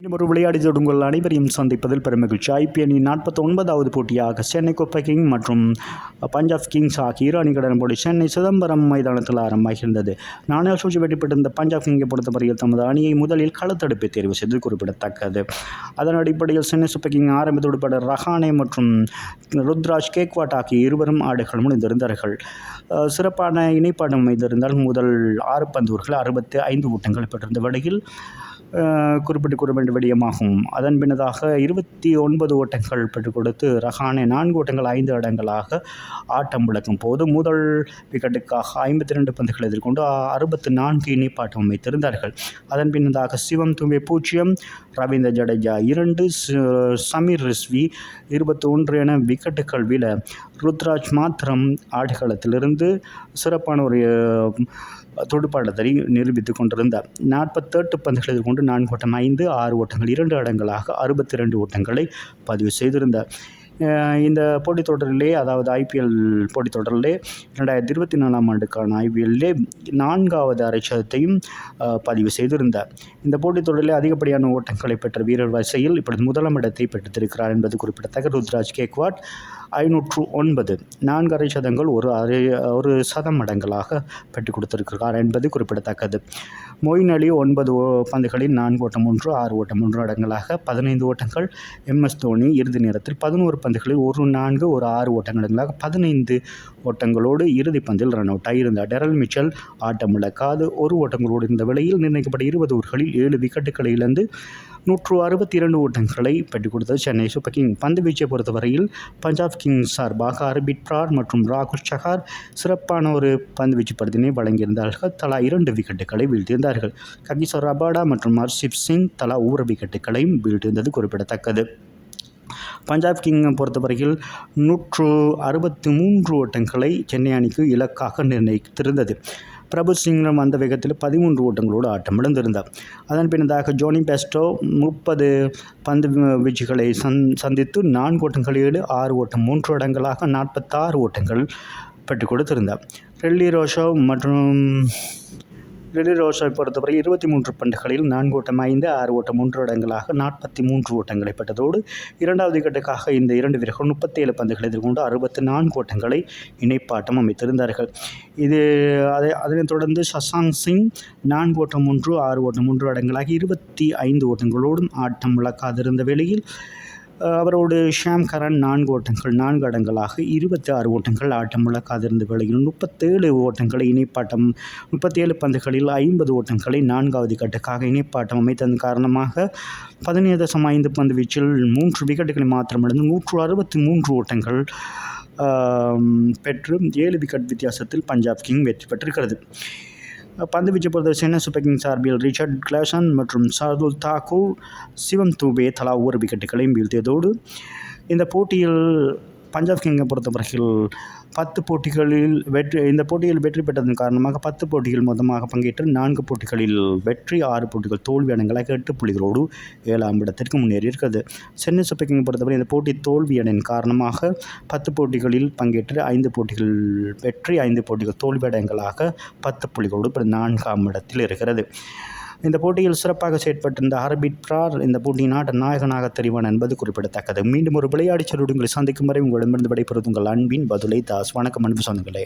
இன்னும் ஒரு விளையாடி உங்கள் அனைவரையும் சந்திப்பதில் பெருமகிழ்ச்சி ஐபிஎல்லின் நாற்பத்தி ஒன்பதாவது போட்டியாக சென்னை குப்பை கிங் மற்றும் பஞ்சாப் கிங்ஸ் ஆகிய இரு அணிகளுடன் போட்டி சென்னை சிதம்பரம் மைதானத்தில் ஆரம்பமாகியிருந்தது. நானே சூழ்ச்சி வெற்றிப்பட்டிருந்த பஞ்சாப் கிங்கை பொறுத்தவரையில் தமது அணியை முதலில் களத்தடுப்பை தேர்வு செய்தது குறிப்பிடத்தக்கது. அதன் அடிப்படையில் சென்னை சூப்பர் கிங் ஆரம்பித்து விடுபட ரஹானே மற்றும் ருத்ராஜ் கேக்வாட் ஆகிய இருவரும் ஆடுகள் முடிந்திருந்தார்கள். சிறப்பான இணைப்பாடம் அமைந்திருந்தால் முதல் ஆறு பந்துவர்கள் அறுபத்தி ஐந்து ஓட்டங்கள் பெற்றிருந்த வேளையில் அஹ் குறிப்பிட்டு கூற விடயமாகும். அதன் பின்னதாக இருபத்தி ஒன்பது ஓட்டங்கள் பெற்றுக் கொடுத்து ரஹானை நான்கு ஓட்டங்கள் ஐந்து இடங்களாக ஆட்டம் விளக்கும் போது முதல் விக்கெட்டுக்காக ஐம்பத்தி ரெண்டு பந்துகள் எதிர்கொண்டு அறுபத்தி நான்கு இணைப்பாட்டம் அமைத்திருந்தார்கள் அதன் பின்னதாக சிவம் தும்பே பூஜ்ஜியம் ரவீந்திர ஜடேஜா இரண்டு சமீர் ரிஸ்வி இருபத்தி ஒன்று என விக்கெட்டுகள் வீழ ருத்ராஜ் மாத்திரம் ஆடுகளத்திலிருந்து சிறப்பான ஒரு துடுப்பாட்டத்தை நிரூபித்துக் கொண்டிருந்தார். நாற்பத்தெட்டு பந்துகள் எதிர்கொண்டு நான்கு ஓட்டம் ஐந்து ஆறு ஓட்டங்கள் இரண்டு இடங்களாக அறுபத்தி ரெண்டு ஓட்டங்களை பதிவு செய்திருந்தார். இந்த போட்டித் தொடரிலே அதாவது ஐபிஎல் போட்டித் தொடரிலே ரெண்டாயிரத்தி இருபத்தி நாலாம் ஆண்டுக்கான ஐபிஎல்லே நான்காவது அரைச்சதத்தையும் பதிவு செய்திருந்தார். இந்த போட்டித் தொடரிலே அதிகப்படியான ஓட்டங்களை பெற்ற வீரர் வரிசையில் இப்பொழுது முதலாம் இடத்தை பெற்றிருக்கிறார் என்பது குறிப்பிடத்தக்க. ருத்ராஜ் கேக்வாட் ஐநூற்று ஒன்பது. நான்கு அரை சதங்கள் ஒரு அரை ஒரு சதம் மடங்களாக பெற்றுக் கொடுத்திருக்கிறார் என்பது குறிப்பிடத்தக்கது. மொயின் அலி ஒன்பது ஓ- பந்துகளில் நான்கு ஓட்டம் ஒன்று ஆறு ஓட்டம் ஒன்று அடங்கலாக பதினைந்து ஓட்டங்கள். எம்எஸ் தோனி இறுதி நேரத்தில் பதினோரு பந்துகளில் ஒரு நான்கு ஒரு ஆறு ஓட்டங்களங்களாக பதினைந்து ஓட்டங்களோடு இறுதி பந்தில் ரன் அவுட் ஆகியிருந்தார் டெரல் மிச்சல் ஆட்டம் இழக்காது ஒரு ஓட்டங்களோடு இருந்த வேளையில் நிர்ணயிக்கப்பட்ட இருபது ஓவர்களில் ஏழு விக்கெட்டுகளை இழந்து நூற்று அறுபத்தி இரண்டு ஓட்டங்களை பெற்றுக் கொடுத்தது சென்னை சூப்பர் கிங். பந்து வீச்சை பொறுத்தவரையில் பஞ்சாப் கிங்ஸ் சார்பாக ஹர்பிட் பிரார் மற்றும் ராகுல் சஹார் சிறப்பான ஒரு பந்து வீச்சு படுத்தினை வழங்கியிருந்தார்கள். தலா இரண்டு விக்கெட்டுகளை வீழ்த்தியிருந்தார்கள். ககிசோர் ரபாடா மற்றும் ஹர்ஷிப் சிங் தலா ஒரு விக்கெட்டுகளையும் வீழ்த்தியிருந்தது குறிப்பிடத்தக்கது. பஞ்சாப் கிங்கை பொறுத்தவரையில் நூற்று அறுபத்தி மூன்று ஓட்டங்களை சென்னை அணிக்கு இலக்காக நிர்ணயித்திருந்தது. பிரபு சிங்கம் அந்த வேகத்தில் பதிமூன்று ஓட்டங்களோடு ஆட்டமிழந்திருந்தார் அதன் பின்னதாக ஜோனி பெஸ்டோ முப்பது பந்து வீச்சுகளை சந் சந்தித்து நான்கு ஓட்டங்கள் ஏழு ஆறு ஓட்டம் மூன்று இடங்களாக நாற்பத்தாறு ஓட்டங்கள் பெற்றுக் கொடுத்திருந்தார். ரெல்லி ரோஷோ மற்றும் ரெல்லி பொறுத்தவரை இருபத்தி மூன்று பந்துகளில் நான்கு ஓட்டம் ஐந்து ஆறு ஓட்டம் மூன்று இடங்களாக நாற்பத்தி மூன்று ஓட்டங்களை பெற்றதோடு இரண்டாவது கட்டுக்காக இந்த இரண்டு வீரர்கள் முப்பத்தேழு பந்துகளை எதிர்கொண்டு அறுபத்தி நான்கு ஓட்டங்களை இணைப்பாட்டம் அமைத்திருந்தார்கள். இது அதை அதனைத் தொடர்ந்து சசாங் சிங் நான்கு ஓட்டம் ஒன்று ஆறு ஓட்டம் மூன்று இடங்களாக இருபத்தி ஐந்து ஓட்டங்களோடும் ஆட்டம் விளக்காதிருந்த வேளையில் அவரோடு ஷாம் கரன் நான்கு ஓட்டங்கள் நான்கு அடங்களாக இருபத்தி ஆறு ஓட்டங்கள் ஆட்டம் முழக்காதிருந்து வேளையில் முப்பத்தேழு ஓட்டங்களை இணைப்பாட்டம் முப்பத்தேழு பந்துகளில் ஐம்பது ஓட்டங்களை நான்காவது கட்டுக்காக இணைப்பாட்டம் அமைத்ததன் காரணமாக பதினேழு தசம் ஐந்து பந்து வீச்சில் மூன்று விக்கெட்டுகளை மாத்திரமடைந்து நூற்று அறுபத்தி மூன்று ஓட்டங்கள் பெற்று ஏழு விக்கெட் வித்தியாசத்தில் பஞ்சாப் கிங் வெற்றி பெற்றிருக்கிறது. பந்து வீச்சு பொறுத்த சென்னை சூப்பர் கிங்ஸ் சார்பில் ரிச்சர்ட் கிளாசன் மற்றும் சார்துல் தாக்கூர் சிவம் தூபே தலா ஒவ்வொரு விக்கெட்டுகளையும் வீழ்த்தியதோடு இந்த போட்டியில் பஞ்சாப் கிங்கை பொறுத்தவரையில் பத்து போட்டிகளில் வெற்றி இந்த போட்டியில் வெற்றி பெற்றதன் காரணமாக பத்து போட்டிகள் மொத்தமாக பங்கேற்று நான்கு போட்டிகளில் வெற்றி ஆறு போட்டிகள் தோல்வி அடங்கலாக எட்டு புள்ளிகளோடு ஏழாம் இடத்திற்கு முன்னேறி இருக்கிறது சென்னை சூப்பர் கிங்கை பொறுத்தவரை இந்த போட்டி தோல்வி தோல்வியடைன் காரணமாக பத்து போட்டிகளில் பங்கேற்று ஐந்து போட்டிகள் வெற்றி ஐந்து போட்டிகள் தோல்வி தோல்வியடங்களாக பத்து புள்ளிகளோடு நான்காம் இடத்தில் இருக்கிறது. இந்த போட்டியில் சிறப்பாக செயற்பட்டிருந்த ஹர்பிட் பிரார் இந்த போட்டியின் ஆட்ட நாயகனாக தெரிவான் என்பது குறிப்பிடத்தக்கது. மீண்டும் ஒரு விளையாடி சொல்லுங்களை சந்திக்கும் வரை உங்களிடமிருந்து விடைபெறுவது உங்கள் அன்பின் பதுலை தாஸ். வணக்கம் அன்பு சொந்தங்களே.